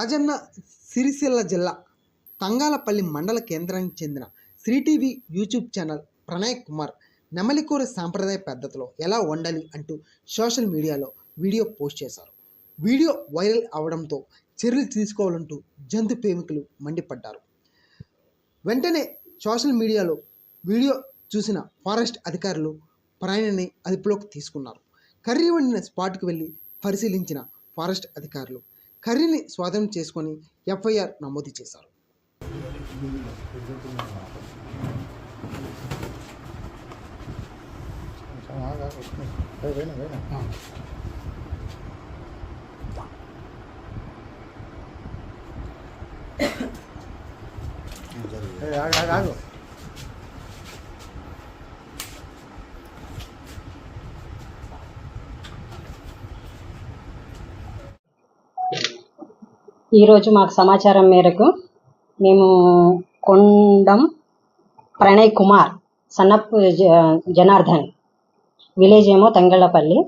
రాజన్న సిరిసిల్ల జిల్లా తంగాలపల్లి మండల కేంద్రానికి చెందిన శ్రీటీవీ యూట్యూబ్ ఛానల్ ప్రణయ్ కుమార్ నెమలికూర సాంప్రదాయ పద్ధతిలో ఎలా వండాలి అంటూ సోషల్ మీడియాలో వీడియో పోస్ట్ చేశారు. వీడియో వైరల్ అవడంతో చర్యలు తీసుకోవాలంటూ జంతు ప్రేమికులు మండిపడ్డారు. వెంటనే సోషల్ మీడియాలో వీడియో చూసిన ఫారెస్ట్ అధికారులు ప్రాణిని అదుపులోకి తీసుకున్నారు. కర్రీ వండిన స్పాట్కి వెళ్ళి పరిశీలించిన ఫారెస్ట్ అధికారులు కర్రీని స్వాధీనం చేసుకొని ఎఫ్ఐఆర్ నమోదు చేశారు. ఆగు ఆగు. ఈరోజు మాకు సమాచారం మేరకు మేము కొండం ప్రణయ్ కుమార్ సన్నప్ జ- జనార్దన్ విలేజ్ ఏమో తంగళ్ళపల్లి.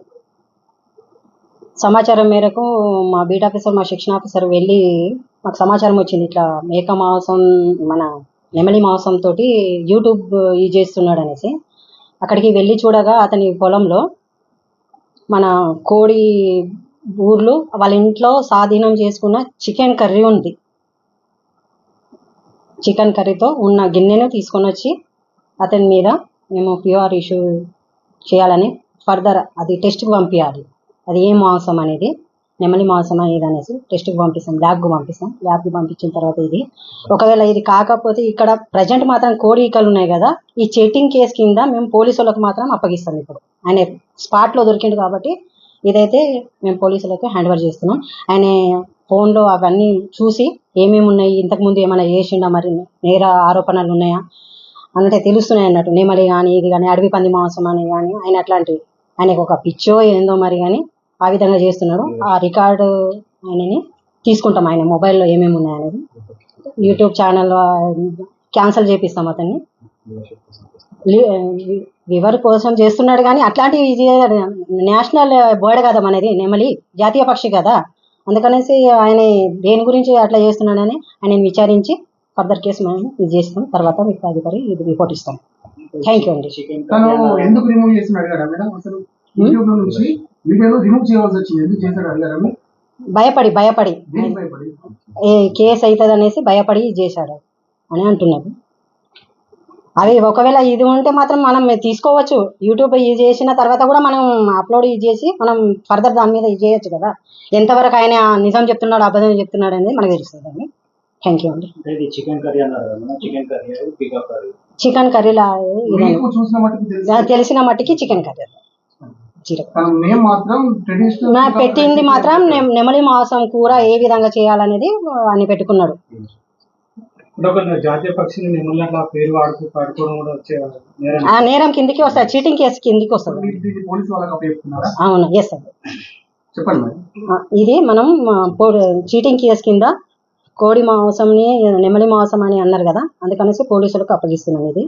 సమాచారం మేరకు మా బీట్ ఆఫీసర్ మా శిక్షణ ఆఫీసర్ వెళ్ళి మాకు సమాచారం వచ్చింది. ఇట్లా మేక మాంసం మన నెమలి మాంసం తోటి యూట్యూబ్ యూజ్ చేస్తున్నాడు అనేసి అక్కడికి వెళ్ళి చూడగా అతని పొలంలో మన కోడి ఊర్లు వాళ్ళ ఇంట్లో స్వాధీనం చేసుకున్న చికెన్ కర్రీ ఉంది. చికెన్ కర్రీతో ఉన్న గిన్నెను తీసుకొని వచ్చి అతని మీద మేము ప్యూఆర్ ఇష్యూ చేయాలని ఫర్దర్ అది టెస్ట్కి పంపించాలి అది ఏ మాంసం అనేది నెమలి మాంసం అనేది అనేసి టెస్ట్కి పంపిస్తాం ల్యాబ్కి పంపిస్తాం. ల్యాబ్కి పంపించిన తర్వాత ఇది. ఒకవేళ ఇది కాకపోతే ఇక్కడ ప్రజెంట్ మాత్రం కోడి ఈకలు ఉన్నాయి కదా ఈ చెట్టింగ్ కేసు కింద మేము పోలీసు వాళ్ళకి మాత్రం అప్పగిస్తాం ఇప్పుడు. ఆయన స్పాట్లో దొరికింది కాబట్టి ఇదైతే మేము పోలీసులకు హ్యాండ్ ఓవర్ చేస్తున్నాం. ఆయన ఫోన్లో అవన్నీ చూసి ఏమేమి ఉన్నాయి ఇంతకుముందు ఏమైనా చేసిండా మరి నేర ఆరోపణలు ఉన్నాయా? అన్నట్టే తెలుస్తున్నాయి అన్నట్టు. నెమలి కానీ ఇది కానీ అడవి పంది మాంసం అని కానీ ఆయన అట్లాంటివి. ఆయనకు ఒక పిచ్చో ఏందో మరి కానీ ఆ విధంగా చేస్తున్నాడు. ఆ రికార్డు ఆయనని తీసుకుంటాం ఆయన మొబైల్లో ఏమేమి ఉన్నాయనేది యూట్యూబ్ ఛానల్ క్యాన్సిల్ చేపిస్తాం అతన్ని. వివర్ కోసం చేస్తున్నాడు కానీ అట్లాంటివి ఇది నేషనల్ బర్డ్ కదా మనది నెమలి జాతీయ పక్షి కదా. అందుకనేసి ఆయన దేని గురించి అట్లా చేస్తున్నాడని ఆయన విచారించి ఫర్దర్ కేసు మనం ఇది చేస్తాం. తర్వాత మీకు అధికారి ఇది రిపోర్ట్ ఇస్తాం. థ్యాంక్ యూ అండి. తను ఎందుకు రిమూవ్ చేసిన అడిగారా మేడం? అసలు యూట్యూబ్లో నుంచి వీడియోలో రిమూవ్ చేయవలసి వచ్చింది. ఎందుకు చేశాడు అడిగారా మీరు? భయపడి భయపడి. ఏ కేసు అవుతుంది అనేసి భయపడి చేశాడు అని అంటున్నారు అవి ఒకవేళ ఇది ఉంటే మాత్రం మనం తీసుకోవచ్చు. యూట్యూబ్ ఇది చేసిన తర్వాత కూడా మనం అప్లోడ్ ఇది చేసి మనం ఫర్దర్ దాని మీద ఇది చేయొచ్చు కదా. ఎంతవరకు ఆయన నిజం చెప్తున్నాడు అబద్ధం చెప్తున్నాడు అనేది మనకు తెలుస్తుంది అండి థ్యాంక్ యూ అండి. చికెన్ కర్రీ చికెన్ కర్రీ అది పికప్ కర్రీ. చికెన్ కర్రీలా తెలిసిన మట్టికి చికెన్ కర్రీ. పెట్టింది మాత్రం నె- నెమలి మాంసం కూర ఏ విధంగా చేయాలనేది అని పెట్టుకున్నాడు. ఒక జాతీయ పక్షిని మిమ్మల్ని అట్లా పేరు వాడుతూ పాడుకోవడం కూడా వచ్చే నేరం. ఆ నేరం కిందికి వస్తుంది. చీటింగ్ కేసు కిందికి వస్తుంది. పోలీసు వాళ్ళకి అవును. ఎస్ సార్ చెప్పండి ఇది మనం చీటింగ్ కేసు కింద కోడి మాంసంని నెమలి మాంసం అని అన్నారు కదా అందుకనేసి పోలీసులకు అప్పగిస్తున్నాం ఇది.